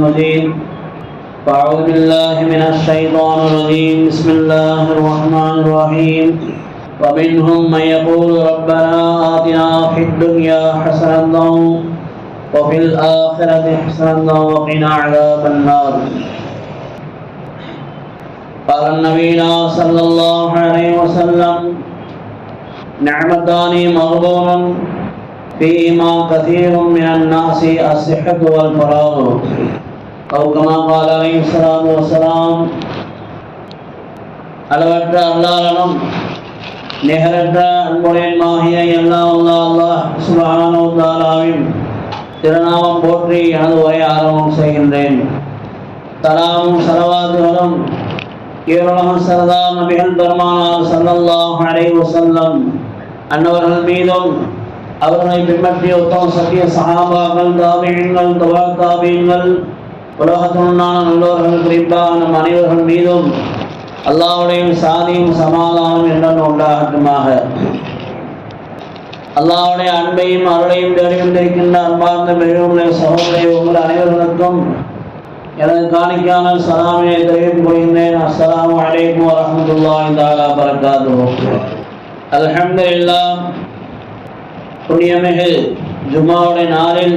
المجيد فأعوذ بالله من الشيطان الرجيم. بسم الله الرحمن الرحيم. ومنهم من يقول ربنا آتنا في الدنيا حسنة وفي الآخرة حسنة وقنا عذاب النار. قال النبي صلى الله عليه وسلم نعمتان مغبون فيهما كثير من الناس الصحة والفراغ. أو كما قال عليه الصلاة والسلام அளவற்ற அல்லாஹனும் நிகரற்ற அன்புடையமாகிய எல்லா அல்லா அல்லாஹ் சுபஹானு தாலாவின் திருநாமம் போற்றி எனது உரை ஆரம்பம் செய்கின்றேன் தலாமும் சலவாதுகளும் கேவலம் சரதா நபிகள் பெருமானார் சல்லல்லாஹு அலைஹி வஸல்லம் அன்னவர்கள் மீதும் அவர்களை பின்பற்றிய உத்தம சத்திய சஹாபாக்கள் தாபியங்கள் தவா தாபியங்கள் உலகத்துண்டான நல்லவர்கள் குறிப்பாக நம் அனைவர்கள் மீதும் அல்லாவுடைய சாதியும் சமாதானம் என்றும் உண்டாகட்டுமாக? அல்லாவுடைய அன்பையும் அருளையும் தேடிக்கொண்டிருக்கின்ற அன்பார்ந்த பெரியவர்களை சகோதரிய உங்கள் அனைவர்களுக்கும் எனது காணிக்கான சலாமியை தெரிவித்துக் கொள்கின்றேன். அஸ்லாம் அஸ்ஸலாமு அலைக்கும் வரஹ்மத்துல்லாஹி தஆலா அலமது இல்லா புண்ணியமிகு ஜும்மாவுடைய நாளில்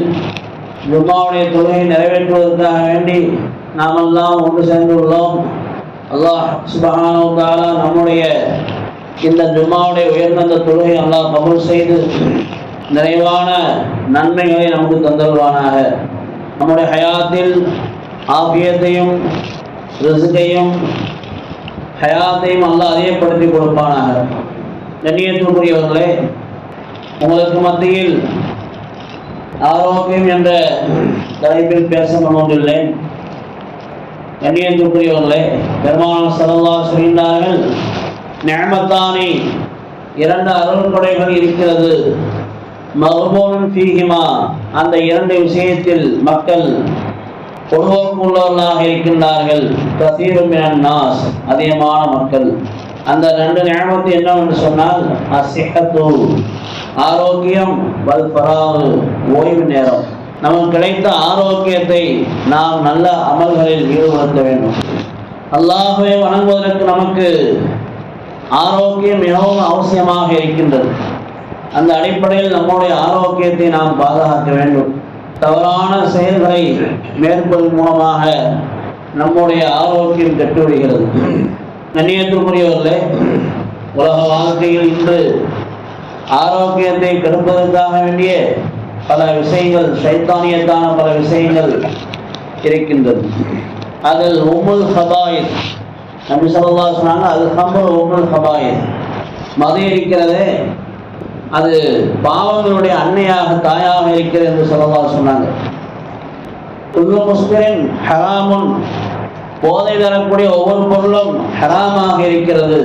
ஜும்மாவுடைய தொழுகை நிறைவேற்றுவதற்காக வேண்டி நாமெல்லாம் ஒன்று சேர்ந்துள்ளோம். அல்லாஹ் சுபஹானு நம்முடைய இந்த ஜும்மாவுடைய உயர்ந்த அந்த தொழுகை அல்லாஹ் கபூல் செய்து நிறைவான நன்மைகளை நமக்கு தந்தருவானாக. நம்முடைய ஹயாத்தில் ஆபியத்தையும் ரிசுகையும் ஹயாத்தையும் அல்லாஹ் அதிகப்படுத்தி கொடுப்பானாக. கண்ணியத்திற்குரியவர்களே உங்களுக்கு மத்தியில் ஆரோக்கியம் என்ற தலைப்பில் பேச முன்வந்துள்ளேன் கண்ணியத்திற்குரியவர்களே பெருமான செலவா சொல்கின்றார்கள் நியமத்தானி இரண்டு அருள்கொடைகள் இருக்கிறது. மகபோனும் ஃபீஹிமா அந்த இரண்டு விஷயத்தில் மக்கள் பொதுவோக்குள்ளவர்களாக இருக்கின்றார்கள். கசீரும் நாஸ் அதிகமான மக்கள். அந்த ரெண்டு நியமத்து என்னவென்று சொன்னால் அசிஹத்து ஆரோக்கியம் வல் ஓய்வு நேரம். நமக்கு கிடைத்த ஆரோக்கியத்தை நாம் நல்ல அமல்களில் ஈடுபடுத்த வேண்டும். அல்லாஹுவை வணங்குவதற்கு நமக்கு ஆரோக்கியம் மிகவும் அவசியமாக இருக்கின்றது. அந்த அடிப்படையில் நம்முடைய ஆரோக்கியத்தை நாம் பாதுகாக்க வேண்டும். தவறான செயல்களை மேற்கொள் மூலமாக நம்முடைய ஆரோக்கியம் கெட்டுவிடுகிறது. கண்ணியத்துக்குரியவர்களே உலக வாழ்க்கையில் இன்று ஆரோக்கியத்தை கெடுப்பதற்காக வேண்டிய பல விஷயங்கள் சைத்தானியத்தான பல விஷயங்கள் இருக்கின்றது. அதில் உம்முல் ஹபாயில் நபி சொல்லா சொன்னாங்க அது சம்பவம் உம்முல் ஹபாயில் மது இருக்கிறதே அது பாவங்களுடைய அன்னையாக தாயாக இருக்கிறது என்று சொல்லலா சொன்னாங்க. குல்லு முஸ்லிம் ஹராமுன் போதை தரக்கூடிய ஒவ்வொரு பொருளும் ஹராமாக இருக்கிறது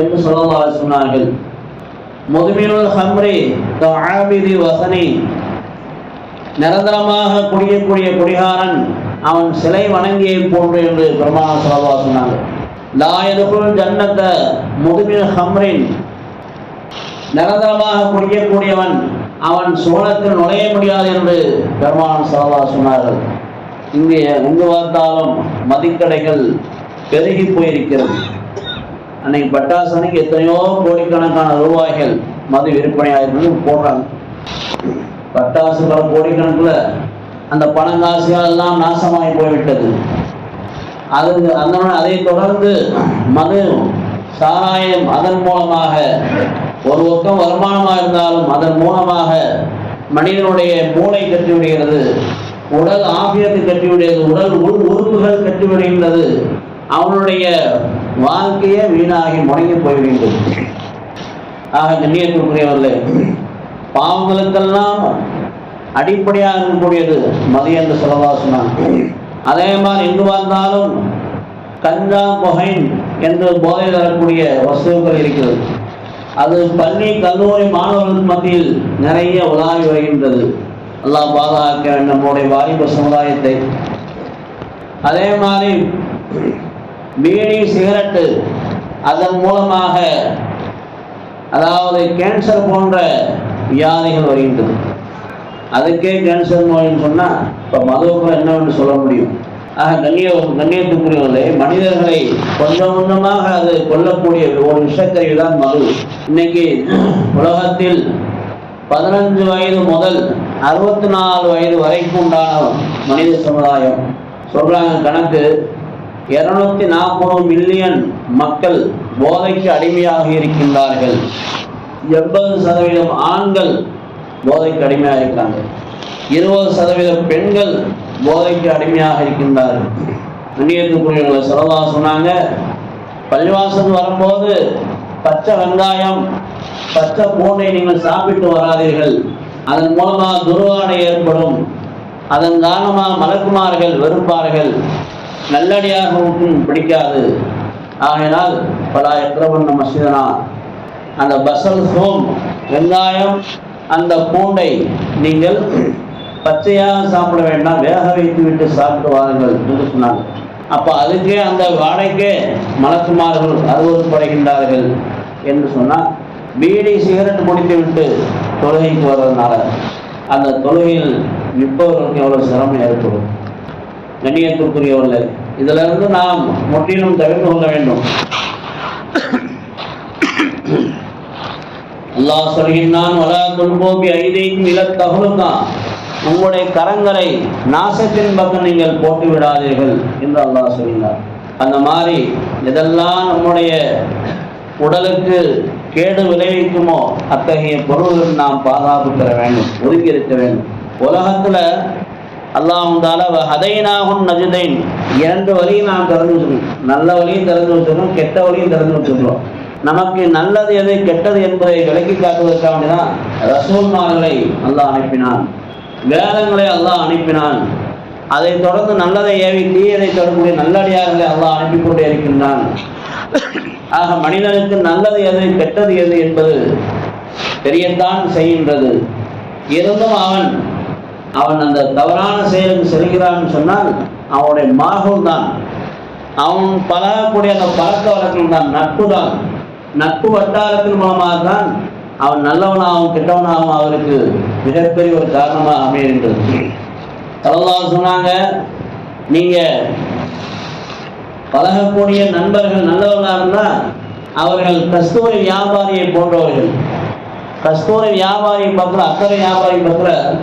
என்று சொல்லலா சொன்னார்கள். முதுமினுல் ஹம்ரி ஆபிதி வசனி. நிரந்தரமாக குடியக்கூடிய குடிகாரன் அவன் சிலை வணங்கியை போன்று என்று பிரமாண சொல்லவா சொன்னாங்க. லாயதுகுள் ஜன்னத்த முதுமின் ஹம்ரின். நிரந்தரமாக குடிக்கக்கூடியவன் அவன் சோழத்தில் நுழைய முடியாது என்று பெருமான் சலவா சொன்னார்கள். இங்கே எங்கு பார்த்தாலும் மதிக்கடைகள் பெருகி போயிருக்கிறது. அன்னைக்கு பட்டாசு அன்னைக்கு எத்தனையோ கோடிக்கணக்கான ரூபாய்கள் மது விற்பனையாக போடுறாங்க. பட்டாசு பல கோடிக்கணக்கில் அந்த பணங்காசுகள் எல்லாம் நாசமாகி போய்விட்டது. அது அந்த அதை தொடர்ந்து மது சாராயம் அதன் மூலமாக ஒரு பக்கம் வருமானமாக இருந்தாலும் அதன் மூலமாக மனிதனுடைய மூளை கட்டிவிடுகிறது உடல் ஆபியத்தை கட்டிவிடுகிறது. உடல் உள் உறுப்புகள் கட்டிவிடுகின்றது. அவனுடைய வாழ்க்கையே வீணாகி முடங்கி போய்விடுகின்றது. ஆக கண்ணியத்திற்குரியவர்களே பாவங்களுக்கெல்லாம் அடிப்படையாக இருக்கக்கூடியது மதிய என்று சொல்லவா அதே மாதிரி எங்கு வந்தாலும் கஞ்சா பொகைன் என்று போதை தரக்கூடிய வஸ்துக்கள் இருக்கிறது. அது பள்ளி கல்லூரி மாணவர்கள் மத்தியில் நிறைய உலாவி வருகின்றது. அல்லாஹ் பாதுகாக்க வேண்டும் நம்முடைய வாலிப சமுதாயத்தை. அதே மாதிரி பீடி சிகரெட்டு அதன் மூலமாக அதாவது கேன்சர் போன்ற வியாதிகள் வருகின்றது. அதுக்கே கேன்சர் நோய்னு சொன்னால் இப்போ மதுவுக்கு என்னவென்று சொல்ல முடியும்? ஆக கண்ணிய கண்ணியத்துக்குரியவர்களே மனிதர்களை கொஞ்சம் கொஞ்சமாக அது கொல்லக்கூடிய ஒரு விஷக்கருவி தான் மது. இன்னைக்கு உலகத்தில் பதினஞ்சு வயது முதல் அறுபத்தி நாலு வயது வரைக்கும் உண்டான மனித சமுதாயம். சொல்றாங்க கணக்கு இருநூத்தி நாற்பது மில்லியன் மக்கள் போதைக்கு அடிமையாக இருக்கின்றார்கள். எண்பது சதவீதம் ஆண்கள் போதைக்கு அடிமையாக இருக்காங்க இருபது சதவீதம் பெண்கள் போதைக்கு அடிமையாக இருக்கின்றார்கள். புண்ணியத்துக்குரியவங்களை செலவா சொன்னாங்க பள்ளிவாசல் வரும்போது பச்சை வெங்காயம் பச்சை பூண்டை நீங்கள் சாப்பிட்டு வராதீர்கள். அதன் மூலமாக துர்வாடை ஏற்படும். அதன் காரணமாக மலக்குமார்கள் வெறுப்பார்கள். நல்லடியாகவும் பிடிக்காது. ஆகினால் பல எத்திரவண்ண மசிதனா அந்த பசல் சோம் வெங்காயம் அந்த பூண்டை நீங்கள் பச்சையாக சாப்பிட வேண்டாம். வேக வைத்து விட்டு சாப்பிட்டு வாருங்கள் என்று சொன்னாங்க அப்போ அதுக்கே அந்த வாடைக்கே மலக்குமார்கள் அறுவறுப்படைகின்றார்கள் என்று சொன்னால் பீடி சிகரெட் குடித்து விட்டு தொழுகைக்கு வர்றதுனால அந்த தொழுகையில் நிற்பவர்களுக்கு எவ்வளோ சிரமம் ஏற்படும்? கண்ணியத்திற்குரியவர்கள் இதிலிருந்து நாம் முற்றிலும் தவிர்த்து கொள்ள வேண்டும். அல்லாஹ் சொல்கின்றான் வலா துன்போபி ஐதைக்கும் தான் உங்களுடைய கரங்களை நாசத்தின் பக்கம் நீங்கள் போட்டு விடாதீர்கள் என்று அல்லாஹ் சொல்கிறார் அந்த மாதிரி இதெல்லாம் நம்முடைய உடலுக்கு கேடு விளைவிக்குமோ அத்தகைய பொருள்கள் நாம் பாதுகாப்பு பெற வேண்டும் ஒதுக்கி இருக்க வேண்டும். உலகத்துல அல்லாஹால ஹதைனாகும் நஜுதைன். இரண்டு வழியும் நாம் திறந்து வச்சுக்கணும் நல்ல வழியும் திறந்து வச்சுக்கணும் கெட்ட வழியும் திறந்து வச்சுக்கிறோம் நமக்கு நல்லது எது கெட்டது என்பதை விளக்கி காட்டுவதற்காக வேண்டிதான் ரசூல்மார்களை அல்லாஹ் அனுப்பினான். வேதங்களை அல்லாஹ் அனுப்பினான். அதை தொடர்ந்து நல்லதை ஏவி தீயதை தொடர்புடைய நல்லடியார்களை அல்லாஹ் அனுப்பி கொண்டே இருக்கின்றான். ஆக மனிதனுக்கு நல்லது எது கெட்டது எது என்பது தெரியத்தான் செய்கின்றது. இருந்தும் அவன் அவன் அந்த தவறான செயலுக்கு செல்கிறான் சொன்னால் அவனுடைய மார்க்கம் தான். அவன் பழகக்கூடிய அந்த பழக்க வழக்கம் தான் நட்பு தான். நட்பு வட்டாரத்தின் மூலமாக தான் அவன் நல்லவனாகவும் கெட்டவனாகவும் அவருக்கு மிகப்பெரிய ஒரு காரணமாக அமைகின்றது. தலல்லாஹ் சொன்னாங்க நீங்க பழகக்கூடிய நண்பர்கள் நல்லவர்களாக இருந்தால் அவர்கள் கஸ்தூரி வியாபாரியை போன்றவர்கள். கஸ்தூரி வியாபாரி பக்கத்தில் அக்கறை வியாபாரி பக்கத்தில்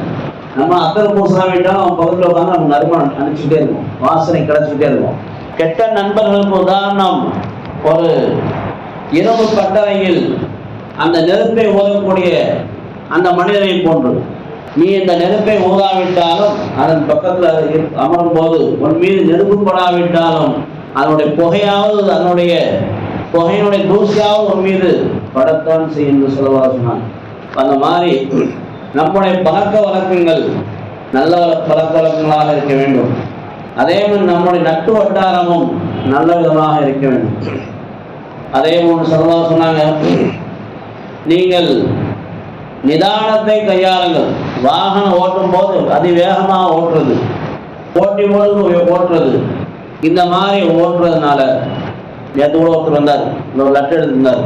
நம்ம அக்கறை பூசா வேண்டாம் அவன் பக்கத்தில் உட்காந்து நம்ம நறுமணம் அனுப்பிச்சுட்டே இருக்கும் வாசனை கிடச்சிக்கிட்டே இருக்கும் கெட்ட நண்பர்களுக்கு உதாரணம் ஒரு இரவு பட்டறையில் அந்த நெருப்பை ஓதக்கூடிய அந்த மனிதனை போன்று. நீ இந்த நெருப்பை ஊதாவிட்டாலும் அதன் பக்கத்தில் அமரும் போது உன் மீது நெருப்பு படாவிட்டாலும் அதனுடைய புகையாவது அதனுடைய புகையினுடைய தூசியாவது உன் மீது படத்தான் செய்யும் என்று சொல்லவா சொன்னான். அந்த மாதிரி நம்முடைய பழக்க வழக்கங்கள் நல்ல பழக்க வழக்கங்களாக இருக்க வேண்டும். அதே மாதிரி நம்முடைய நட்பு வட்டாரமும் நல்ல விதமாக இருக்க வேண்டும். அதே போன்று சொல்லவா சொன்னாங்க நீங்கள் நிதானத்தை கையாளுங்கள். வாகனம் ஓட்டும் போது அதிவேகமாக ஓட்டுறது. போட்டி போது ஓட்டுறது. இந்த மாதிரி ஓட்டுறதுனால நேற்று கூட ஒருத்தர் வந்தார். இன்னொரு லெட்டர் எடுத்திருந்தார்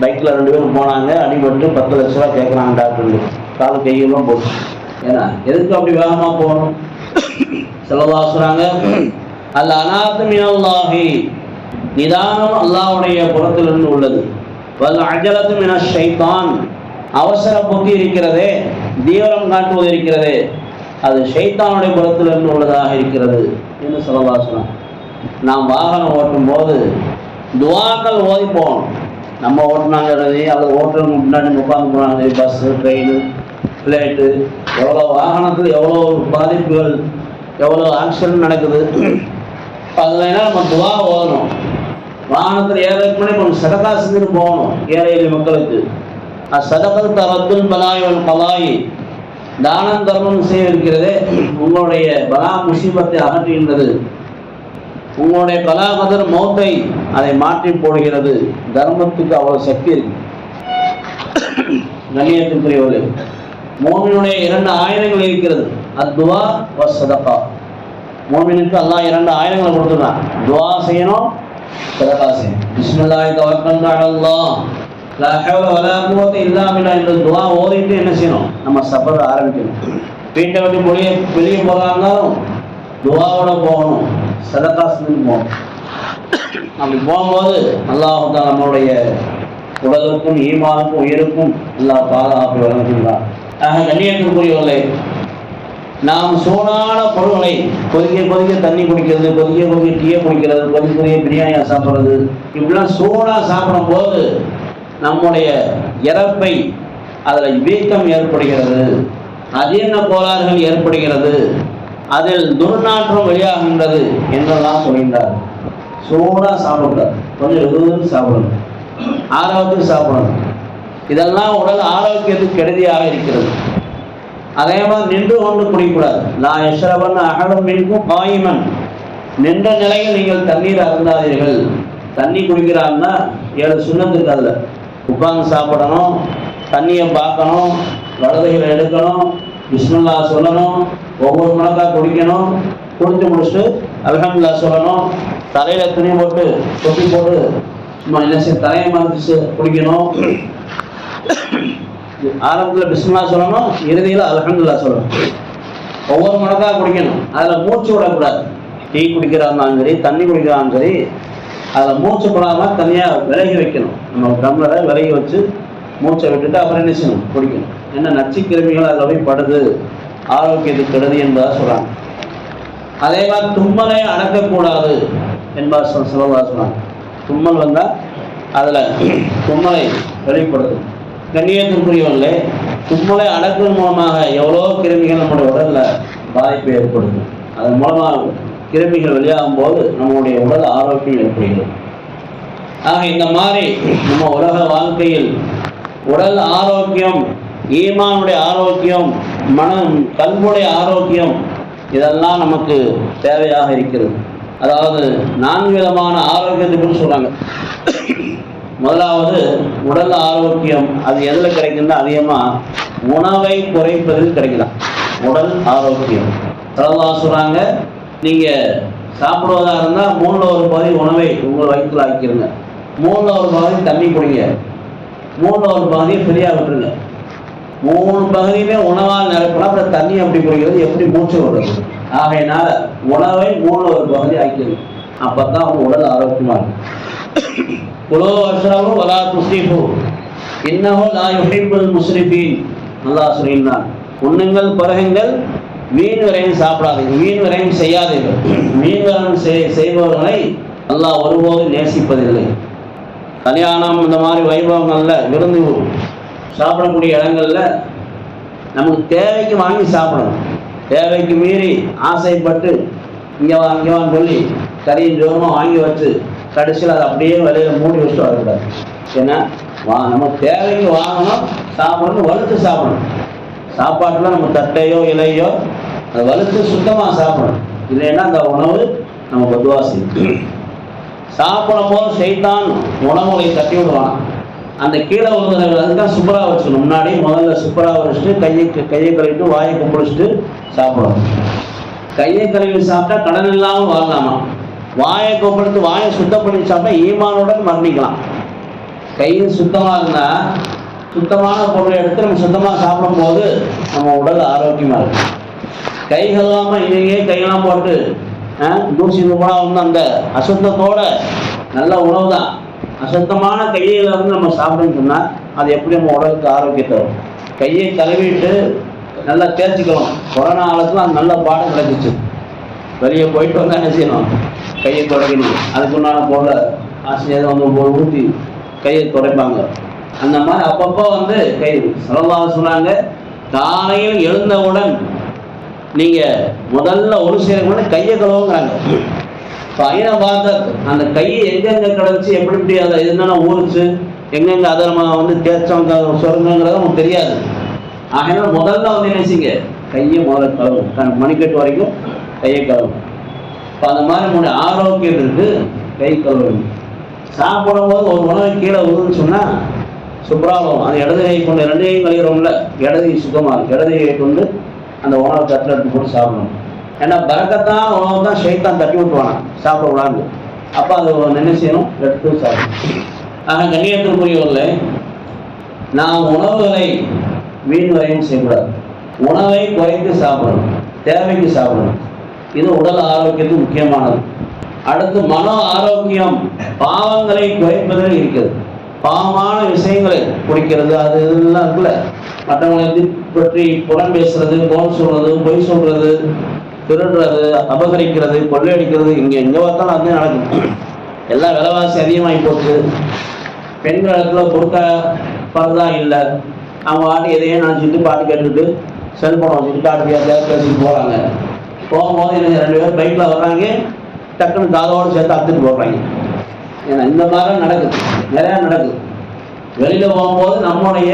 பைக்கில் ரெண்டு பேரும் போனாங்க. அடிபட்டு பத்து லட்ச ரூபா கேட்குறாங்க டாக்டர்னு கால் கையெல்லாம் போச்சு. ஏன்னா எதுக்கு அப்படி வேகமாக போகணும்? செலவாசுறாங்க அல்ல அனாத்து நிதானம் அல்லாவுடைய புறத்திலிருந்து உள்ளது. வல் அஜலத்து மின ஷைத்தான். அவசர புத்தி இருக்கிறதே தீவிரம் காட்டுவது இருக்கிறதே. அது ஷைத்தானுடைய புறத்திலிருந்து உள்ளதாக இருக்கிறது என்று சொல்லவாசனம் நாம் வாகனம் ஓட்டும் போது துவாக்கள் ஓதி போகணும் நம்ம ஓட்டினாங்கிறது அல்லது ஓட்டுறவங்க முன்னாடி உட்காந்து போனாங்க. பஸ்ஸு ட்ரெயின் ஃப்ளைட்டு எவ்வளோ வாகனத்தில் எவ்வளோ பாதிப்புகள் எவ்வளோ ஆக்சிடென்ட் நடக்குது. அதில் என்ன நம்ம துவா ஓதணும்? வாகனத்தில் ஏறதுக்கு முன்னாடி நம்ம செஞ்சுட்டு போகணும் ஏழை எளிய மக்களுக்கு. அசதகல் தரத்துல் பலாயுவல் பலாயி தானம் தர்மம் செய்ய இருக்கிறதே உங்களுடைய பலா முசீபத்தை அகற்றுகின்றது. உங்களுடைய கலாகதர் மௌத்தை அதை மாற்றி போடுகிறது. தர்மத்துக்கு அவ்வளவு சக்தி இருக்கு. கண்ணியத்துக்குரியவர்களே மோமினுடைய இரண்டு ஆயுதங்கள் இருக்கிறது. அத்வா சதப்பா மோமினுக்கு அல்லாஹ் இரண்டு ஆயுதங்களை கொடுத்துருக்கான். துவா செய்யணும் சதகா செய்யணும். பிஸ்மில்லாய் தவக்கல் அலல்லாஹ் லா ஹவ்ல வலா குவத்த இல்லா பில்லா என்ற துவா ஓதிட்டு என்ன செய்யணும்? நம்ம சபர் ஆரம்பிக்கணும். வீட்டை விட்டு வெளியே வெளியே போகிறா துவாவோட போகணும். சதக்கா செஞ்சு போகணும் அப்படி போகும்போது அல்லாஹ் நம்மளுடைய உடலுக்கும் ஈமானுக்கும் உயிருக்கும் எல்லா பாதுகாப்பு வழங்குகின்றார். ஆக கண்ணியத்துக்குரியவர்களே நாம் சூடான பொருள்களை கொதிக்க கொதிக்க தண்ணி குடிக்கிறது கொதிக்க கொதிக்க டீயை குடிக்கிறது கொதிக்க கொதிக்க பிரியாணியை சாப்பிட்றது இப்படிலாம் சூடாக சாப்பிடும் போது நம்முடைய இறப்பை அதில் வீக்கம் ஏற்படுகிறது அஜீரண கோளாறுகள் ஏற்படுகிறது. அதில் துர்நாற்றம் வெளியாகின்றது என்றெல்லாம் சொல்கின்றார். சூடாக சாப்பிடக்கூடாது கொஞ்சம் எதுவும் சாப்பிடணும் ஆரோக்கியம் சாப்பிடணும். இதெல்லாம் உடல் ஆரோக்கியத்துக்கு கெடுதியாக இருக்கிறது. அதே மாதிரி நின்று கொண்டு குடிக்கூடாது நான் யஸ்ரவன் அகலம் மின்கும் காயிமன். நின்ற நிலையில் நீங்கள் தண்ணீர் அருந்தாதீர்கள். தண்ணி குடிக்கிறாங்கன்னா ஏழு சுண்ணத்துக்கு அதில். உட்கார்ந்து சாப்பிடணும். தண்ணியை பார்க்கணும். வலதுகளை எடுக்கணும். பிஸ்மில்லா சொல்லணும் ஒவ்வொரு முழக்கா குடிக்கணும் குடித்து முடிச்சுட்டு அலகம்லா சொல்லணும். தலையில் துணி போட்டு தொப்பி போட்டு சும்மா என்ன செய்ய தலையை மறைச்சு குடிக்கணும். ஆரம்பத்தில் பிஸ்மில்லா சொல்லணும் இறுதியில் அலகம்லா சொல்லணும். ஒவ்வொரு மடக்கா குடிக்கணும். அதில் மூச்சு விடக்கூடாது. டீ குடிக்கிறாருந்தாலும் சரி தண்ணி குடிக்கிறாலும் சரி அதில் மூச்சு விடாம தனியாக விலகி வைக்கணும். நம்ம டம்ளரை விலகி வச்சு மூச்சை விட்டுட்டு அப்புறம் என்ன செய்யணும்? குடிக்கணும். என்ன நச்சுக்கிருமிகள் அதில் போய் படுது. ஆரோக்கியத்துக்கு கெடுது என்பதா சொல்கிறாங்க அதே மாதிரி தும்மலை அடக்கக்கூடாது என்பதாக சொல் சொல்லவா சொன்னாங்க. தும்மல் வந்தால் அதில் தும்மலை வெளிப்படுத்தும் கண்ணியத்திற்குரியவர்களே தும்மலை அடக்குவதன் மூலமாக எவ்வளோ கிருமிகள் நம்முடைய உடலில் பாதிப்பு ஏற்படுது. அதன் மூலமாக கிருமிகள் வெளியாகும் போது நம்முடைய உடல் ஆரோக்கியம் ஏற்படுகிறது. ஆக இந்த மாதிரி நம்ம உலக வாழ்க்கையில் உடல் ஆரோக்கியம் ஈமானுடைய ஆரோக்கியம் மனம் கல்வுடைய ஆரோக்கியம் இதெல்லாம் நமக்கு தேவையாக இருக்கிறது. அதாவது நான்கு விதமான ஆரோக்கியத்தை சொல்கிறாங்க முதலாவது உடல் ஆரோக்கியம் அது எதில் கிடைக்குதுன்னா அதிகமாக உணவை குறைப்பதில் கிடைக்கலாம் உடல் ஆரோக்கியம். பிரதா சொல்கிறாங்க நீங்கள் சாப்பிடுவதாக இருந்தால் மூணில் ஒரு பகுதி உணவை உங்கள் வயிற்றில் ஆக்கிருங்க. மூணில் ஒரு பகுதி தண்ணி குடிங்க. மூணில் ஒரு பகுதியை ஃப்ரீயாக விட்டுருங்க. மூணு பகுதியுமே உணவால் நிரப்பினா அப்புறம் தண்ணி அப்படி குடிக்கிறது எப்படி மூச்சு விடுறது? ஆகையினால உணவை மூணு ஒரு பகுதி ஆக்கிறது அப்பதான் அவங்க உடல் ஆரோக்கியமா இருக்கும் குலோ அஷ்ரவு வலா துஸ்ரீஃபு. இன்னஹு நான் எப்படி முஸ்ரிஃபீன். நல்லா சொல்லியிருந்தான் உண்ணுங்கள் பருகுங்கள் மீன் விரையும் சாப்பிடாதீங்க மீன் விரையும் செய்யாதீர்கள். மீன் வரையும் செய் செய்பவர்களை அல்லாஹ் ஒருபோதும் நேசிப்பதில்லை. கல்யாணம் இந்த மாதிரி வைபவங்கள்ல விருந்து சாப்பிடக்கூடிய இடங்கள்ல நமக்கு தேவைக்கு வாங்கி சாப்பிடணும். தேவைக்கு மீறி ஆசைப்பட்டு இங்கே வா இங்கே வான்னு சொல்லி கறியும் ஜோரமாக வாங்கி வச்சு கடைசியில் அதை அப்படியே வெளியில மூடி வச்சுட்டு வரக்கூடாது. ஏன்னா வா நம்ம தேவைக்கு வாங்கணும் சாப்பிடணும் வலுத்து சாப்பிடணும். சாப்பாட்டில் நம்ம தட்டையோ இலையோ அதை வலுத்து சுத்தமாக சாப்பிடணும். இல்லைன்னா அந்த உணவு நம்ம பொதுவாக செய்யும். சாப்பிடும் போது செய்தான் உணவுகளை தட்டி விடுவான். அந்த கீழே விழுந்தவர்கள் அதுதான் சுப்பரா வச்சுக்கணும். முன்னாடி முதல்ல சுப்பரா வச்சுட்டு கையை கையை கழுவிட்டு வாயை கும்பிடிச்சிட்டு சாப்பிடணும். கையை கழுவி சாப்பிட்டா கடன் இல்லாமல் வாழலாமா? வாயை கும்பிடுத்து வாயை சுத்தம் பண்ணி சாப்பிட்டா ஈமானுடன் மரணிக்கலாம் கையும் சுத்தமாக இருந்தால் சுத்தமான பொருளை எடுத்து நம்ம சுத்தமாக சாப்பிடும்போது நம்ம உடல் ஆரோக்கியமாக இருக்கும். கை கழுவாமல் கையெல்லாம் போட்டு தூசி துப்பலாம் வந்து அந்த அசுத்தத்தோட நல்ல உணவு தான் அசுத்தமான கையில இருந்து நம்ம சாப்பிடணும்னு சொன்னால் அது எப்படி நம்ம உடலுக்கு ஆரோக்கியத்தை வரும் கையை கழுவிட்டு நல்லா தேர்ச்சிக்கலாம் கொரோனா காலத்துல அது நல்ல பாடம் கிடைச்சிச்சு. வெளியே போயிட்டு வந்தா என்ன செய்யணும்? கையை துடைக்கணும். அதுக்குண்டான பொருளை ஆசிரியர் வந்து போய் ஊற்றி கையை துடைப்பாங்க. அந்த மாதிரி அப்பப்போ வந்து கை சொல்லலாம் சொன்னாங்க காலையில் எழுந்தவுடன் நீங்கள் முதல்ல ஒரு சேர கூட கையை கழுவுங்கிறாங்க. பையனை பார்த்த அந்த கையை எங்கெங்க கிடச்சி எப்படி எப்படி அதை என்னென்ன ஊறுச்சு எங்கெங்க அதை நம்ம வந்து தேய்ச்சோம் சொருங்கிறது நமக்கு தெரியாது. ஆகையினால முதல்ல வந்து நினைச்சிங்க கையை முதல்ல கழுவும் கண் மணிக்கட்டு வரைக்கும் கையை கழுவும் இப்போ அந்த மாதிரி நம்முடைய ஆரோக்கியத்திற்கு கை கழுவணும். சாப்பிடும்போது ஒரு உணவு கீழே விழுதுன்னு சொன்னால் சுப்ராபம் அந்த இடது கை கொண்டு ரெண்டு கையும் கழுகிறோம்ல இடது கை சுத்தமாக இருக்கு. இடது கை கொண்டு அந்த உணவை தட்டில் எடுத்து போட்டு சாப்பிடணும். ஏன்னா பறக்கத்தான் உணவு தான் ஷைத்தான் தட்டி விட்டுவானா சாப்பிடக்கூடாது அப்போ அது என்ன செய்யணும்? எடுத்து சாப்பிடணும். ஆனால் கண்ணியத்திற்குரியவர்கள் நாம் உணவுகளை வீண் வரையும் செய்யக்கூடாது. உணவை குறைத்து சாப்பிடணும். தேவைக்கு சாப்பிடணும். இது உடல் ஆரோக்கியத்துக்கு முக்கியமானது. அடுத்து மன ஆரோக்கியம். பாவங்களை குறைப்பதில் இருக்கிறது. பாவமான விஷயங்களை குடிக்கிறது அது இதெல்லாம் இருக்குல்ல. மற்றவங்களை பற்றி புறம் பேசுறது கோல் சொல்றது பொய் சொல்றது திருடுறது அபகரிக்கிறது கொள்ளையடிக்கிறது இங்கே எங்கே பார்த்தாலும் அது நடக்கும். எல்லாம் விலைவாசி அதிகமாகி போச்சு. பெண்களுக்குள்ள பொறுக்க பரதா இல்லை. அவங்க வாட்டி எதையும் நினச்சிட்டு பாட்டு கேட்டுட்டு செல்போனை வச்சுட்டு பாட்டு கேட்டு பேசிட்டு போகிறாங்க போகும்போது எனக்கு ரெண்டு பேர் பைக்கில் வர்றாங்க. டக்குன்னு காதோடு சேர்த்து அத்துட்டு போடுறாங்க ஏன்னா இந்த மாதிரி நடக்குது. நிறையா நடக்குது. வெளியில் போகும்போது நம்முடைய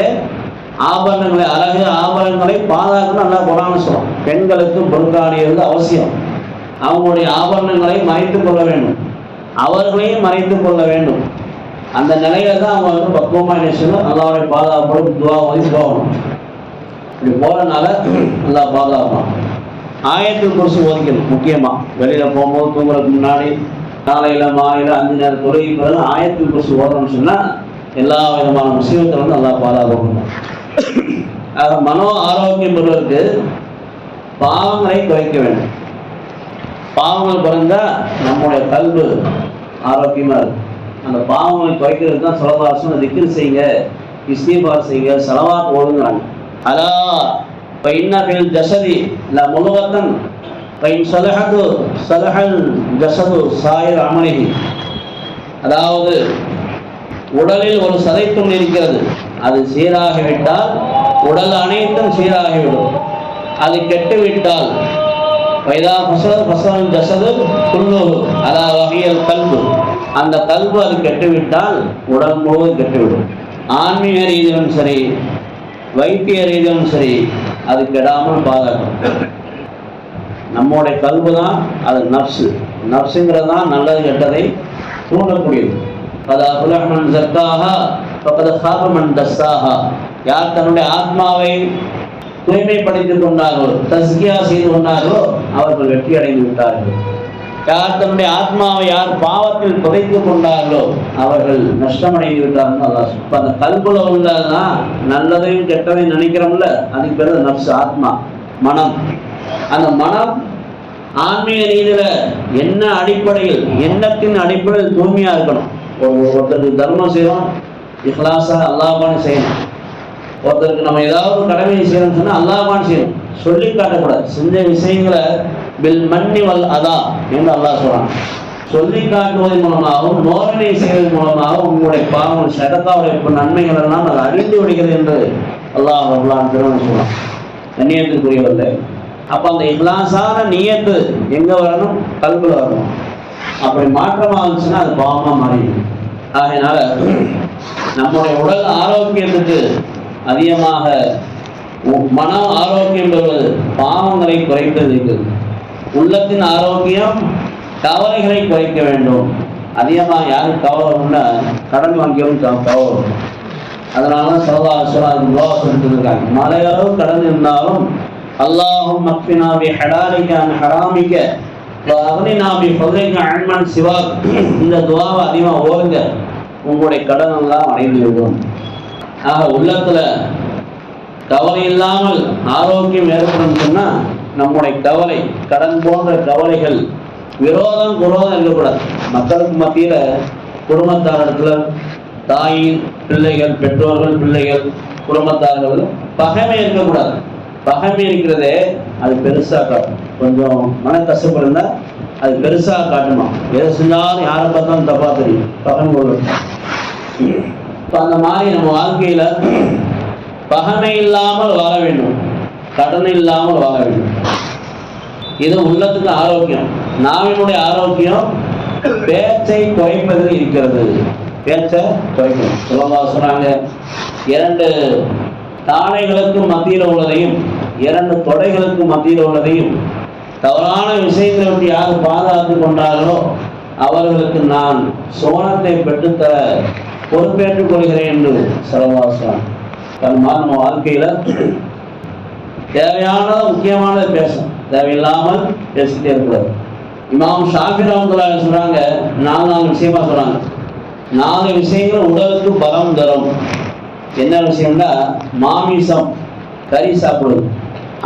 ஆபரணங்களை அழகு ஆபரணங்களை பாதுகாக்கணும் நல்லா குரான்னு சொல்லும் பெண்களுக்கு பொருட்காணியது அவசியம். அவங்களுடைய ஆபரணங்களை மறைத்துக் கொள்ள வேண்டும். அவர்களையும் மறைத்துக் கொள்ள வேண்டும். அந்த நிலையில தான் அவங்க வந்து பக்குவமாக என்ன செய்யணும்? அல்லாவுடைய பாதுகாப்போடு துவா ஓதி போகணும் இப்படி போகிறனால நல்லா பாதுகாப்பான். ஆயத்து குறிச்சு ஓதிக்கணும் முக்கியமா. வெளியில போகும்போது தூங்குறதுக்கு முன்னாடி காலையில மாலையில் அஞ்சு நேரம் தொழுகை ஆயத்து குறிச்சு ஓடணும்னு சொன்னா எல்லா விதமான விஷயத்தை வந்து நல்லா பாதுகாக்கணும் மனோ ஆரோக்கியம் பெறுவதற்கு பாவங்களை குறைக்க வேண்டும். பாவங்கள் குறைந்தா நம்முடைய கல்வி ஆரோக்கியமா இருக்கும். அந்த பாவங்களை குறைக்கிறது தான் சுலபாசம் திக்கிர் செய்யுங்க இஸ்தீபார் செய்யுங்க செலவா ஓடுங்கிறாங்க அலா இப்போ பில் ஜசதி இல்லை முழுவத்தன் பைன் சலஹது சலஹல் ஜசது சாயர் அமலிஹி. அதாவது உடலில் ஒரு சதைத்துண் இருக்கிறது. அது சீராகிவிட்டால் உடல் அனைத்தும் சீராகிவிடும். அது கெட்டுவிட்டால் வைதா ஃபசல் ஃபசல் ஜசது குல்லு அதா கல்பு. அந்த கல்பு அது கெட்டுவிட்டால் உடல் முழுவதும் கெட்டுவிடும். ஆன்மீக ரீதியிலும் சரி வைத்திய ரீதியிலும் சரி அது கெடாமல் பாதுகாக்கணும் நம்முடைய கல்பு தான் அது நப்சு நப்சுங்கிறது தான் நல்லது கெட்டதை தூண்டக்கூடியது. பதா புலகமன் சர்க்காக பக்கத சாபமன் யார் தன்னுடைய ஆத்மாவை தூய்மைப்படுத்திக் கொண்டார்களோ தஸ்கியா செய்து கொண்டார்களோ அவர்கள் வெற்றி அடைந்து விட்டார்கள். யார் தன்னுடைய ஆத்மாவை யார் பாவத்தில் புதைத்து கொண்டார்களோ அவர்கள் நஷ்டமடைந்து விட்டார்கள். அல்லாஹ் சொல்றான். அந்த கல்புல உள்ளதுதான் நல்லதையும் கெட்டதையும் நினைக்கிறோம்ல அதுக்கு பேர் நப்சு ஆத்மா மனம். அந்த மனம் ஆன்மீக ரீதியில என்ன அடிப்படையில் எண்ணத்தின் அடிப்படையில் தூய்மையா இருக்கணும். ஒருத்தருக்கு தர்மம் செய்யணும் இஹ்லாஸா அல்லாஹ்வான்னு செய்யணும். ஒருத்தருக்கு நம்ம ஏதாவது ஒரு கடமையை செய்யணும்னு சொன்னால் அல்லாஹ்வான் செய்யணும். சொல்லி காட்டக்கூடாது. செஞ்ச விஷயங்களை பில் மன்னி வல் அதா என்று அல்லாஹ் சொல்றான். சொல்லி காட்டுவதன் மூலமாகவும் மோதனை செய்வதன் மூலமாகவும் உங்களுடைய பாவங்கள் சடத்தாவுடைய நன்மைகள் எல்லாம் அது அழிந்து விடுகிறது என்று அல்லாஹ் வரலான் திருமணம் சொல்றான். கண்ணியத்துக்குரியவர்கள் அப்போ அந்த இஹ்லாஸான நியத்து எங்க வரணும்? கல்வில வரணும். அப்படி மாற்றமாக இருந்துச்சுன்னா அது பாவமாக மாறிடும் ஆகையினால நம்முடைய உடல் ஆரோக்கியத்துக்கு அதிகமாக மன ஆரோக்கியம் பெறுவது பாவங்களை குறைப்பது உள்ளத்தின் ஆரோக்கியம் கவலைகளை குறைக்க வேண்டும். அதிகமாக யாரும் கவலை உள்ள கடன் வாங்கியவரும் கவலை அதனால தான் சல்லா அலுவலாம் அதுக்கு மலையளவு கடன் இருந்தாலும் அல்லாஹும் மக்பினாபி பி ஹராமிக்க அன் ஹராமிக வ அன்மன் சிவா இந்த துவாவை அதிகமாக ஓதுங்க. உங்களுடைய கடன் எல்லாம் அடைந்து விடும் ஆக உள்ளத்துல கவலை இல்லாமல் ஆரோக்கியம் ஏற்படும் சொன்னா நம்முடைய கவலை கடன் போன்ற கவலைகள் விரோதம் குரோதம் இருக்கக்கூடாது. மக்களுக்கு மத்தியில குடும்பத்தாரிடத்துல தாய் பிள்ளைகள் பெற்றோர்கள் பிள்ளைகள் குடும்பத்தார்கள் பகைமை இருக்கக்கூடாது. பகைமை இருக்கிறதே அது பெருசா கொஞ்சம் மனக்கசப்பு கஷ்டப்படுந்தா அது பெருசா காட்டுமா. எதை செஞ்சாலும் யாரை பார்த்தாலும் தப்பா தெரியும். பகன் ஒரு இப்போ அந்த மாதிரி நம்ம வாழ்க்கையில பகமை இல்லாமல் வாழ வேண்டும். கடன் இல்லாமல் வாழ வேண்டும். இது உள்ளத்துக்கு ஆரோக்கியம். நாவினுடைய ஆரோக்கியம் பேச்சை குறைப்பதில் இருக்கிறது. பேச்சை குறைக்கணும். சுலமாக சொன்னாங்க இரண்டு தானைகளுக்கு மத்தியில் உள்ளதையும் இரண்டு தொடைகளுக்கு மத்தியில் உள்ளதையும் தவறான விஷயங்களை விட்டு யார் பாதுகாத்து கொண்டார்களோ அவர்களுக்கு நான் சோனத்தை பெற்றுத்தர பொறுப்பேற்றுக் கொள்கிறேன் என்று சரவாசம் தன் நம்ம வாழ்க்கையில் தேவையானது முக்கியமானது பேசணும். தேவையில்லாமல் பேசிட்டே இருக்கிறது இமாம் ஷாஃபி ரஹ்மத்துல்லாஹி சொல்கிறாங்க நாலு நாலு விஷயமா சொல்கிறாங்க நாலு விஷயங்கள் உடலுக்கு பலம் தரும். என்ன விஷயம்னா மாமிசம் கறி சாப்பிடுவது.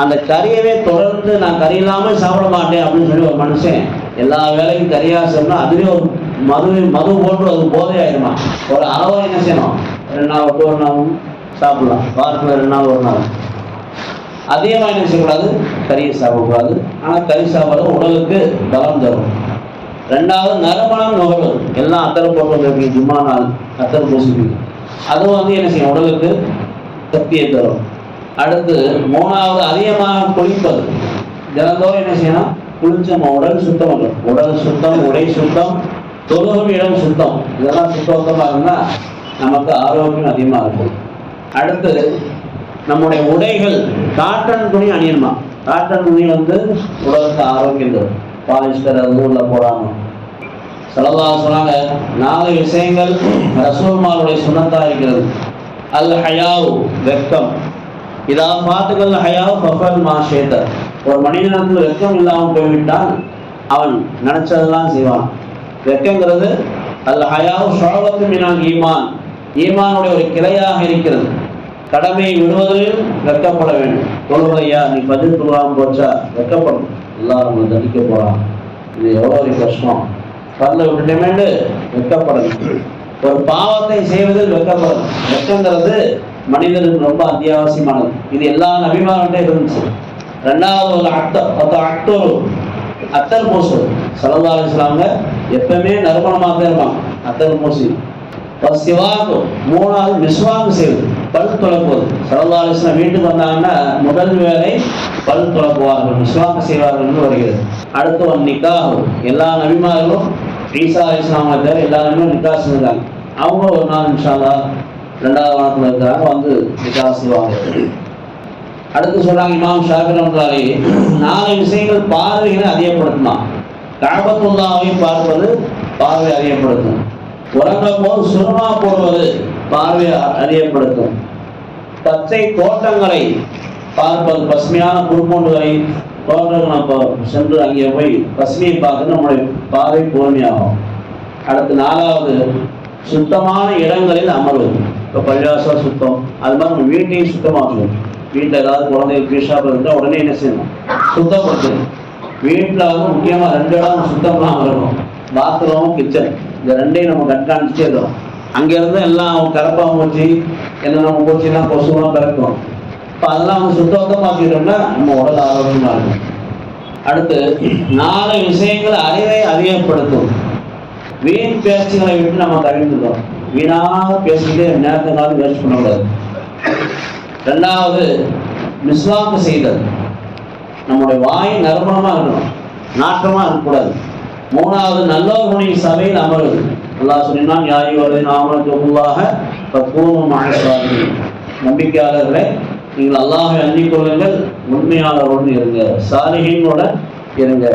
அந்த கறியவே தொடர்ந்து நான் கறி இல்லாமல் சாப்பிட மாட்டேன் அப்படின்னு சொல்லி ஒரு மனுஷன் எல்லா வேலையும் கறியாக சொன்னா அதுவே ஒரு மது மது போன்று அது போதை ஆயிடுமா ஒரு அளவாக என்ன செய்யணும்? ரெண்டு நாள் விட்டு ஒரு நாள் சாப்பிடலாம். வாரத்தில் ரெண்டு நாள் ஒரு நாள். அதிகமாக என்ன செய்யக்கூடாது? கறியை சாப்பிடக்கூடாது. ஆனால் கறி சாப்பிட உடலுக்கு பலம் தரும். ரெண்டாவது நறுமணம் நுகர்வது எல்லாம் அத்தரை போட்டு ஜும்மா நாள் அத்தரை பூசிப்பீங்க அதுவும் வந்து என்ன செய்யும்? உடலுக்கு சக்தியை தரும். அடுத்து மூணாவது அதிகமாக குளிப்பது. தினந்தோறும் என்ன செய்யணும்? குளிச்சு நம்ம உடல் சுத்தம் உடல் சுத்தம் உடை சுத்தம் தொழுகும் இடம் சுத்தம். இதெல்லாம் சுத்தமாக இருந்தால் நமக்கு ஆரோக்கியம் அதிகமாக இருக்கும். அடுத்து நம்முடைய உடைகள் காட்டன் துணி அணியணுமா? காட்டன் துணி வந்து உடலுக்கு ஆரோக்கியம் தரும். பாலிஸ்டர் அது உள்ள போடாமல் சொல்லலா சொன்னாங்க நாலு விஷயங்கள் ரசூல்மாருடைய சுண்ணத்தா இருக்கிறது. அல் ஹயாவு வெக்கம் இதா பார்த்துக்கள் ஹயா பஃபல் மா ஷேத்தர் ஒரு மனிதனுக்கு வெக்கம் இல்லாமல் போய்விட்டால் அவன் நினைச்சதெல்லாம் செய்வான். வெக்கங்கிறது அல் ஹயாவு ஷோபத்து மினால் ஈமான். ஈமானுடைய ஒரு கிளையாக இருக்கிறது. கடமையை விடுவதிலும் வெக்கப்பட வேண்டும். தொழுகையா நீ பதில் சொல்லாமல் போச்சா வெக்கப்படும். எல்லாரும் நம்மளை தண்டிக்க போறான். இது எவ்வளோ ஒரு கஷ்டம். பல்ல விட்டுட்டேமேண்டு வெக்கப்படணும். ஒரு பாவத்தை செய்வதில் வெக்கப்படணும். வெக்கங்கிறது மனிதனுக்கு ரொம்ப அத்தியாவசியமானது. இது எல்லா நபிமார்கிட்ட இருந்துச்சு. ரெண்டாவது ஒரு அத்தை ஒரு அக்டோரு அத்தர் பூசு சலல்லா அலிஸ்லாங்க எப்பவுமே நறுமணமாக தான் இருப்பாங்க அத்தர் பூசி சிவாக்கு மூணாவது மிஸ்வாக்கு செய்வது. பல் துளக்குவது. சல்லா அலிஸ்லாம் வீட்டுக்கு வந்தாங்கன்னா முதல் வேலை பல் துளக்குவார்கள். விஸ்வாங்க செய்வார்கள் என்று வருகிறது. அடுத்து ஒரு நிக்காகு எல்லா நபிமார்களும் ஈசா அலிஸ்லாமை எல்லாருமே நிக்கா செஞ்சாங்க அவங்க ஒரு நாள் இன்ஷால்லா ரெண்டாவது வானத்தில் இருக்கிறாங்க வந்து நிக்கா செய்வாங்க அடுத்து சொல்றாங்க இமாம் ஷாஃபி நாலு விஷயங்கள் பார்வைகளை அதிகப்படுத்துமா கஅபத்துல்லாவை பார்ப்பது பார்வை அதிகப்படுத்தும். உறங்கும் போது சுருமா போடுவது பார்வை அறியப்படுத்தும் பச்சை தோட்டங்களை பார்ப்பது பசுமையான குறும்பூண்டுகளை தோட்டங்கள் நம்ம சென்று அங்கே போய் பசுமையை பார்த்து நம்முடைய பார்வை பூர்மையாகும் அடுத்து நாலாவது சுத்தமான இடங்களில் அமர்வது. இப்போ பள்ளிவாசல் சுத்தம் அது மாதிரி நம்ம வீட்டையும் சுத்தமாக்கணும் வீட்டில் ஏதாவது குழந்தைகள் பீஷாப் இருந்தால் உடனே என்ன செய்யணும் சுத்தப்படுத்தணும் வீட்டில் வந்து முக்கியமாக ரெண்டு இடம் சுத்தமாக இருக்கணும் பாத்ரூம் கிச்சன் இந்த ரெண்டையும் நம்ம கண்காணிச்சுட்டே இருக்கணும் அங்கேருந்து எல்லாம் கரப்பாம்பூச்சி என்னென்ன பூச்சிலாம் கொசுலாம் பிறக்கும் இப்போ அதெல்லாம் நம்ம சுத்தமாக்கிட்டோம்னா நம்ம உடல் ஆரோக்கியமாக இருக்கும் அடுத்து நாலு விஷயங்களை அறிவை அறியப்படுத்தும் வீண் பேச்சுகளை விட்டு நம்ம கழிந்துடும் வீணாக பேசிட்டு நேரத்தை நாள் வேஸ்ட் பண்ணக்கூடாது. ரெண்டாவது மிஸ்வாக்கு செய்தல். நம்முடைய வாய் நறுமணமாக இருக்கணும். நாட்டமாக இருக்கக்கூடாது. மூணாவது நல்லவர்களின் சபையில் அமருது அல்லாஹ் சொன்னான் யாரி வருது நாமத்துள்ளாக பக்குவம் மனசாதி நீங்கள் அல்லாஹை அள்ளிக்கொள்ளுங்கள் உண்மையாளரோடு இருங்க. சாலிகினோட இருங்க.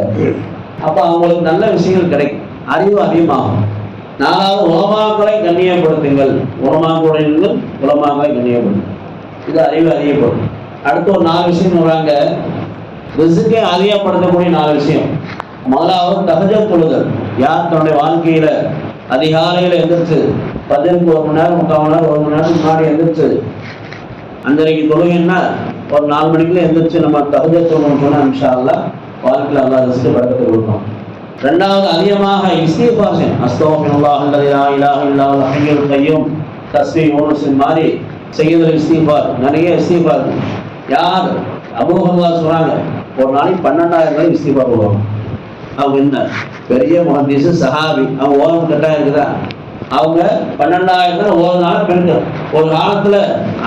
அப்ப அவங்களுக்கு நல்ல விஷயங்கள் கிடைக்கும். அறிவு அதிகமாகும். நாலாவது உலமாக்களை கண்ணியப்படுத்துங்கள். உலமாக்களுடைய உலமாக்களை கண்ணியப்படுத்துங்கள். இது அறிவு அதிகப்படும் அடுத்து ஒரு நாலு விஷயம் சொல்றாங்க. ரிசுக்கை அதிகப்படுத்தக்கூடிய நாலு விஷயம். முதலாவது தகஜ தொழுதல். யார் தன்னுடைய வாழ்க்கையில அதிகாலையில எந்திரிச்சு பதினஞ்சு ஒரு மணி நேரம் முக்கால் மணி நேரம் ஒரு மணி நேரம் முன்னாடி எந்திரிச்சு அஞ்சரைக்கு தொழுகைன்னா ஒரு நாலு மணிக்குள்ள எந்திரிச்சு நம்ம தகுஜ தொழுகணும் சொன்னா இன்ஷா வாழ்க்கையில் நல்லா ரிஸ்க்கு பழக்கத்தை கொடுக்கணும் ரெண்டாவது அதிகமாக இஸ்திஃபாசன் அஸ்தோஃபினுல்லாஹ் அல்லது லா இலாஹ இல்லாஹ் ஹய்யுல் கய்யூம் தஸ்மீ யூனுஸின் மாதிரி செய்யுதல் இஸ்திஃபார் நிறைய இஸ்திஃபார் யார் அபூஹல்லா சொல்கிறாங்க ஒரு நாளைக்கு பன்னெண்டாயிரம் ரூபாய் இஸ்திஃபார் போடுவாங்க அவங்க என்ன பெரிய முகந்தீசு சஹாபி அவங்க ஓரம் கட்டாக இருக்குதா அவங்க பன்னெண்டாயிரத்துல ஒரு நாள் பெண்கள் ஒரு காலத்தில்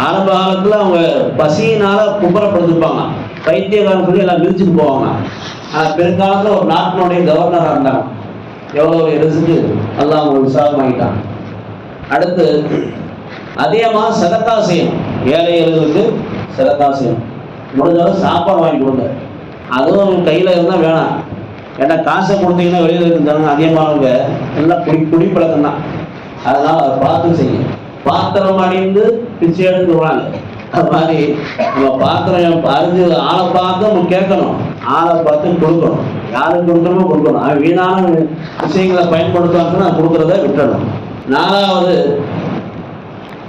ஆரம்ப காலத்தில் அவங்க பசியினால் கும்பரப்படுத்திருப்பாங்க பைத்தியக்காரன் சொல்லி எல்லாம் மிதிச்சுட்டு போவாங்க. ஆனால் பிற்காலத்துல ஒரு நாட்டினுடைய கவர்னராக இருந்தாங்க எவ்வளோ எடுத்துட்டு எல்லாம் அவங்க விசாலமாகிட்டாங்க அடுத்து அதிகமாக சதக்கா செய்யணும். ஏழைகளுக்கு சதக்கா செய்யணும். முடிஞ்சாலும் சாப்பாடு வாங்கி கொடுங்க. அதுவும் கையில் இருந்தால் வேணாம். ஏன்னா காசை கொடுத்தீங்கன்னா வெளியில் இருந்தாங்க அதிகமானவங்க எல்லாம் குடி குடிப்பழக்கம் தான் அதனால் அதை பார்த்து செய்யும் பாத்திரம் அணிந்து பிச்சை எடுத்துருவாங்க அது மாதிரி நம்ம பாத்திரம் அறிஞ்சு ஆளை பார்த்து நம்ம கேட்கணும். ஆளை பார்த்து கொடுக்கணும். யாருக்கு கொடுக்கணுமோ கொடுக்கணும். அவன் வீணான விஷயங்களை பயன்படுத்துவாங்கன்னா கொடுக்குறத விட்டணும் நாலாவது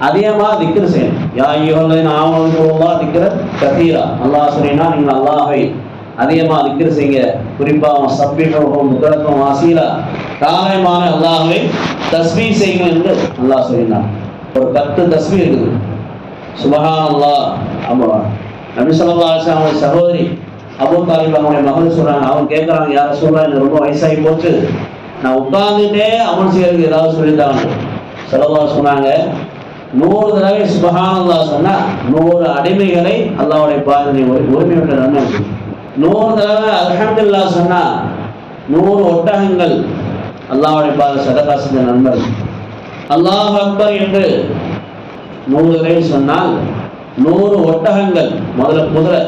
அதிகமாக திக்கிற செய்யணும். யா ஐயோல்லை நான் போவா திக்கிற கத்தீரா அல்லாஹ் சொன்னா நீங்கள் அல்லாஹை அதிகமாக திக்கிற செய்யுங்க. குறிப்பாக சப்பிகம் முக்கடக்கம் வாசீலா. காலமான அல்லாஹை தஸ்மீ செய்யுங்க என்று அல்லாஹ் சொல்லினான் ஒரு பத்து தஸ்மீ இருக்குது. சுபகானல்லா ஆமாம் ஆமா நபி சொல்லா அவங்க சகோதரி அபு தாலிப் அவங்களுடைய மகள் சொல்றாங்க. அவங்க கேட்கறாங்க யார சொல்றாங்க எனக்கு ரொம்ப வயசாகி போச்சு. நான் உட்கார்ந்துட்டே அமல் செய்யறதுக்கு ஏதாவது சொல்லித்தாங்க சொல்லவா சொன்னாங்க. நூறு தடவை சுபகானந்தா சொன்னா நூறு அடிமைகளை அல்லாவுடைய பாதனை உரிமை விட்ட நன்மை நூறு தடவை அலமதுல்லா சொன்னா நூறு ஒட்டகங்கள் அல்லாவுடைய பாத சதகா நண்பர்கள். நண்பர் அல்லாஹ் அக்பர் என்று நூறு தடவை சொன்னால் நூறு ஒட்டகங்கள். முதல்ல குதிரை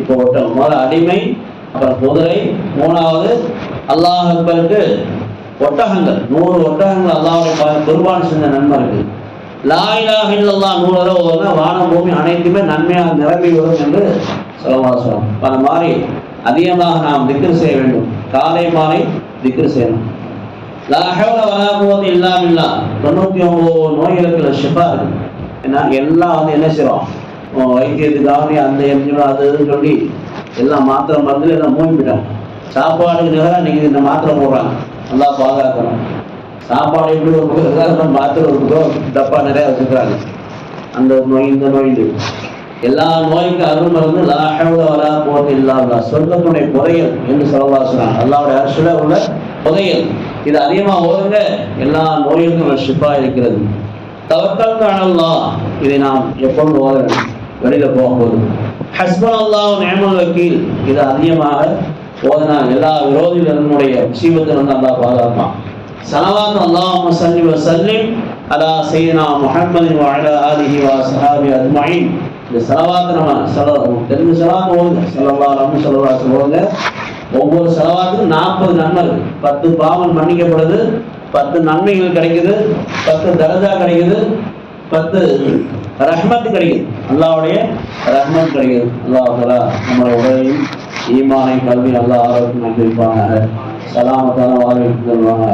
இப்போ ஒட்டகம். முதல்ல அடிமை அப்புறம் குதிரை மூணாவது அல்லாஹ் அக்பருக்கு ஒட்டகங்கள். நூறு ஒட்டகங்கள் அல்லாஹ் குர்பான் செஞ்ச நன்மை இருக்கு லா இலாஹ இல்லல்லாஹ் நூறு ஓதுனா வானம் பூமி அனைத்துமே நன்மையாக நிரம்பி வரும் என்று சொல்லலாம் சொல்லலாம் அந்த மாதிரி அதிகமாக நாம் திக்ரு செய்ய வேண்டும். காலை மாலை திக்ரு செய்யணும். லாஹவல வராபோது வலா தொண்ணூற்றி தொண்ணூத்தி ஒன்பது நோய்களுக்கு ஷிஃபா இருக்கு. ஏன்னா எல்லாம் வந்து என்ன செய்றோம் வைத்தியத்துக்காக நீ அந்த எம்ஜிஎம் அது இதுன்னு சொல்லி எல்லாம் மாத்திரை மருந்து எல்லாம் மூவி போயிட்டாங்க. சாப்பாடுக்கு நிகராக நீங்கள் இந்த மாத்திரை போடுறாங்க. நல்லா பாதுகாக்கணும். சாப்பாடு எப்படி ஒரு பக்கம் மாத்திரை ஒரு பக்கம் டப்பா நிறைய வச்சுக்கிறாங்க. அந்த நோய் இந்த நோய் எல்லா நோய்க்கும் அருள் மருந்து லா ஹவ்ல வலா குவத்த சொர்க்கத்துடைய புதையல் என்று சொல்லவா சொன்னாங்க. அல்லாவுடைய அரசுல உள்ள புதையல் இது அதிகமா ஓதுங்க எல்லா நோய்களுக்கும் ஷிஃபா இருக்கிறது. தவக்கல் அல்லாஹ் இதை நாம் எப்பொழுது ஓத வேண்டும்? வெளியில போகும்போது ஹஸ்பன் அல்லாஹ் நேமல் வக்கீல். இது அதிகமாக ஓதனா எல்லா விரோதிகளுடைய முசீபத்தை வந்து அல்லாஹ் பாதுகாப்பான். சலவாத் அல்லாஹ் சல்லி வசல்லிம் அலா சையனா முஹம்மதின் வஅலா ஆலிஹி வ சஹாபி அஜ்மஈன் இந்த சலவாத் நம்ம சல தெரிஞ்ச சலவாத் ஓதுங்க. செலவா அலைஹி வஸல்லம் ஓதுங்க. ஒவ்வொரு செலவாத்துக்கும் நாற்பது நன்மை பத்து பாவம் மன்னிக்கப்படுது. பத்து நன்மைகள் கிடைக்குது பத்து தரஜா கிடைக்குது பத்து ரஹ்மத் கிடைக்குது. அல்லாவுடைய ரஹ்மத் கிடைக்குது. அல்லாஹ் நம்மளோட உடலையும் ஈமானை கல்வி நல்லா ஆரோக்கியம் வைப்பாங்க சலாமத்தான வாழ்க்கை கொள்வாங்க